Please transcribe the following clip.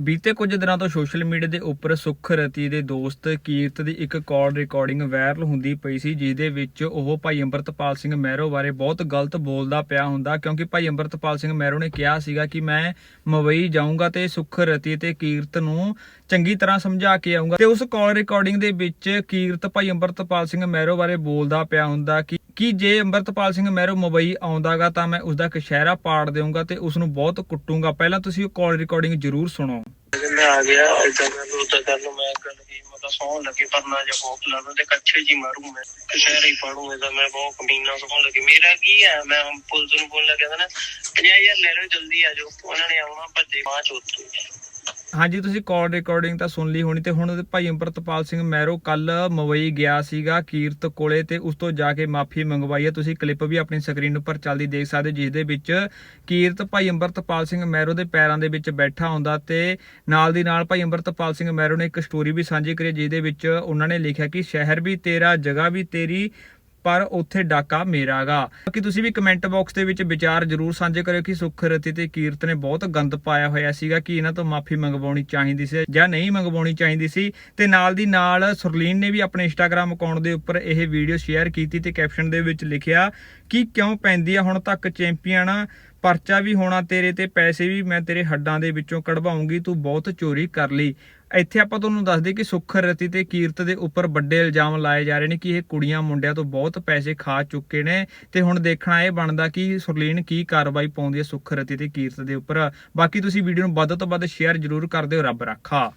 ਬੀਤੇ ਕੁਝ ਦਿਨਾਂ ਤੋਂ ਸੋਸ਼ਲ ਮੀਡੀਆ ਦੇ ਉੱਪਰ ਸੁਖ ਰਤੀ ਦੇ ਦੋਸਤ ਕੀਰਤ ਦੀ ਇੱਕ ਕਾਲ ਰਿਕਾਰਡਿੰਗ ਵਾਇਰਲ ਹੁੰਦੀ ਪਈ ਸੀ ਜਿਸ ਦੇ ਵਿੱਚ ਉਹ ਭਾਈ ਅੰਮ੍ਰਿਤਪਾਲ ਸਿੰਘ ਮਹਿਰੋ ਬਾਰੇ ਬਹੁਤ ਗਲਤ ਬੋਲਦਾ ਪਿਆ ਹੁੰਦਾ, ਕਿਉਂਕਿ ਭਾਈ ਅੰਮ੍ਰਿਤਪਾਲ ਸਿੰਘ ਮਹਿਰੋ ਨੇ ਕਿਹਾ ਸੀਗਾ ਕਿ ਮੈਂ ਮੁੰਬਈ ਜਾਊਂਗਾ ਤੇ ਸੁਖ ਰਤੀ ਤੇ ਕੀਰਤ ਨੂੰ ਚੰਗੀ ਤਰ੍ਹਾਂ ਸਮਝਾ ਕੇ ਆਊਂਗਾ। ਤੇ ਉਸ ਕਾਲ ਰਿਕਾਰਡਿੰਗ ਦੇ ਵਿੱਚ ਕੀਰਤ ਭਾਈ ਅੰਮ੍ਰਿਤਪਾਲ ਸਿੰਘ ਮਹਿਰੋ ਬਾਰੇ ਬੋਲਦਾ ਪਿਆ ਹੁੰਦਾ ਕਿ ਕਿ ਜੇ ਅੰਮ੍ਰਿਤਪਾਲ ਸਿੰਘ ਮਹਿਰੋ ਮੁੰਬਈ ਆਉਂਦਾਗਾ ਤਾਂ ਮੈਂ ਉਸ ਦਾ ਕਸ਼ਹਿਰਾ ਪਾੜ ਦੇਵਾਂਗਾ ਤੇ ਉਸ ਨੂੰ ਬਹੁਤ ਕੁੱਟੂੰਗਾ। ਪਹਿਲਾਂ ਤੁਸੀਂ ਉਹ ਕਾਲ ਰਿਕਾਰਡਿੰਗ ਜ਼ਰੂਰ ਸੁਣੋ। ਮੈਂ ਆ ਗਿਆ ਇਦਾਂ ਕਰ ਲੋ ਉਦਾਂ ਕਰ ਲੋ ਮੈਂ ਕਰ ਲਈ ਮੈਂ ਸੌਣ ਲੱਗੇ ਪਰਨਾ ਜਾਂ ਭੋਕ ਲਾ ਤੇ ਕੱਛੇ ਜੀ ਮਾਰੂ ਮੈਂ। ਸ਼ਹਿਰ ਹੀ ਪੜੂ ਇਹਦਾ ਮੈਂ ਬਹੁਤ ਕਮੀਨਾ ਸੌਣ ਲੱਗੇ। ਮੇਰਾ ਕੀ ਹੈ, ਮੈਂ ਪੁਲਿਸ ਨੂੰ ਬੋਲ ਲੱਗਿਆ ਨਾ 50000 ਲੈ ਲਓ, ਜਲਦੀ ਆ ਜਾਓ। ਉਹਨਾਂ ਨੇ ਆਉਣਾ, ਭੱਜੇ ਬਾਅਦ ਚ ਉੱਥੇ ਹਾਂਜੀ ਤੁਸੀਂ ਕਾਲ ਰਿਕਾਰਡਿੰਗ ਤਾਂ ਸੁਣ ਲਈ ਹੋਣੀ ਤੇ ਹੁਣ ਉਹਦੇ ਭਾਈ ਅੰਮ੍ਰਿਤਪਾਲ ਸਿੰਘ ਮਹਿਰੋ ਕੱਲ ਮੁੰਬਈ ਗਿਆ ਸੀਗਾ ਕੀਰਤ ਕੋਲੇ ਤੇ ਉਸ ਤੋਂ ਜਾ ਕੇ ਮਾਫੀ ਮੰਗਵਾਈ ਹੈ। ਤੁਸੀਂ ਕਲਿੱਪ ਵੀ ਆਪਣੀ ਸਕਰੀਨ ਉੱਪਰ ਚੱਲਦੀ ਦੇਖ ਸਕਦੇ ਹੋ, ਜਿਸ ਦੇ ਵਿੱਚ ਕੀਰਤ ਭਾਈ ਅੰਮ੍ਰਿਤਪਾਲ ਸਿੰਘ ਮਹਿਰੋ ਦੇ ਪੈਰਾਂ ਦੇ ਵਿੱਚ ਬੈਠਾ ਹੁੰਦਾ ਤੇ ਨਾਲ ਦੀ ਨਾਲ ਭਾਈ ਅੰਮ੍ਰਿਤਪਾਲ ਸਿੰਘ ਮਹਿਰੋ ਨੇ ਇੱਕ ਸਟੋਰੀ ਵੀ ਸਾਂਝੀ ਕਰੀ ਜਿਸ ਦੇ ਵਿੱਚ ਉਹਨਾਂ ਨੇ ਲਿਖਿਆ ਕਿ ਸ਼ਹਿਰ ਵੀ ਤੇਰਾ ਜਗ੍ਹਾ ਵੀ ਤੇਰੀ ਪਰ ਉੱਥੇ ਡਾਕਾ ਮੇਰਾਗਾ ਬਾਕੀ ਤੁਸੀਂ ਵੀ ਕਮੈਂਟ ਬਾਕਸ ਦੇ ਵਿੱਚ ਵਿਚਾਰ ਜਰੂਰ ਸਾਂਝੇ ਕਰਿਓ ਕਿ ਸੁਖ ਤੇ ਕੀਰਤ ਨੇ ਬਹੁਤ ਗੰਦ ਪਾਇਆ ਹੋਇਆ ਸੀਗਾ ਕਿ ਇਹਨਾਂ ਤੋਂ ਮਾਫੀ ਮੰਗਵਾਉਣੀ ਚਾਹੀਦੀ ਸੀ ਜਾਂ ਨਹੀਂ ਮੰਗਵਾਉਣੀ ਚਾਹੀਦੀ ਸੀ। ਤੇ ਨਾਲ ਦੀ ਨਾਲ ਸੁਰਲੀਨ ਨੇ ਵੀ ਆਪਣੇ ਇੰਸਟਾਗ੍ਰam ਅਕਾਊਂਟ ਦੇ ਉੱਪਰ ਇਹ ਵੀਡੀਓ ਸ਼ੇਅਰ ਕੀਤੀ ਤੇ ਕੈਪਸ਼ਨ ਦੇ ਵਿੱਚ ਲਿਖਿਆ ਕਿ ਕਿਉਂ ਪੈਂਦੀ ਆ ਹੁਣ ਤੱਕ ਚੈਂਪੀਅਨ ਪਰਚਾ ਵੀ ਹੋਣਾ ਤੇਰੇ ਤੇ, ਪੈਸੇ ਵੀ ਮੈਂ ਤੇਰੇ ਹੱਡਾਂ ਦੇ ਵਿੱਚੋਂ ਕਢਵਾਉਂਗੀ, ਤੂੰ ਬਹੁਤ ਚੋਰੀ ਕਰ ਲਈ। ਇੱਥੇ ਆਪਾਂ ਤੁਹਾਨੂੰ ਦੱਸਦੇ ਕਿ ਸੁਖ ਰਤੀ ਤੇ ਕੀਰਤ ਦੇ ਉੱਪਰ ਵੱਡੇ ਇਲਜ਼ਾਮ ਲਾਏ ਜਾ ਰਹੇ ਨੇ ਕਿ ਇਹ ਕੁੜੀਆਂ ਮੁੰਡਿਆਂ ਤੋਂ ਬਹੁਤ ਪੈਸੇ ਖਾ ਚੁੱਕੇ ਨੇ। ਤੇ ਹੁਣ ਦੇਖਣਾ ਇਹ ਬਣਦਾ ਕਿ ਸੁਰਲੀਨ ਕੀ ਕਾਰਵਾਈ ਪਾਉਂਦੀ ਹੈ ਸੁਖ ਰਤੀ ਤੇ ਕੀਰਤ ਦੇ ਉੱਪਰ। ਬਾਕੀ ਤੁਸੀਂ ਵੀਡੀਓ ਨੂੰ ਵੱਧ ਤੋਂ ਵੱਧ ਸ਼ੇਅਰ ਜ਼ਰੂਰ ਕਰ ਦਿਓ, ਰੱਬ ਰੱਖਾ।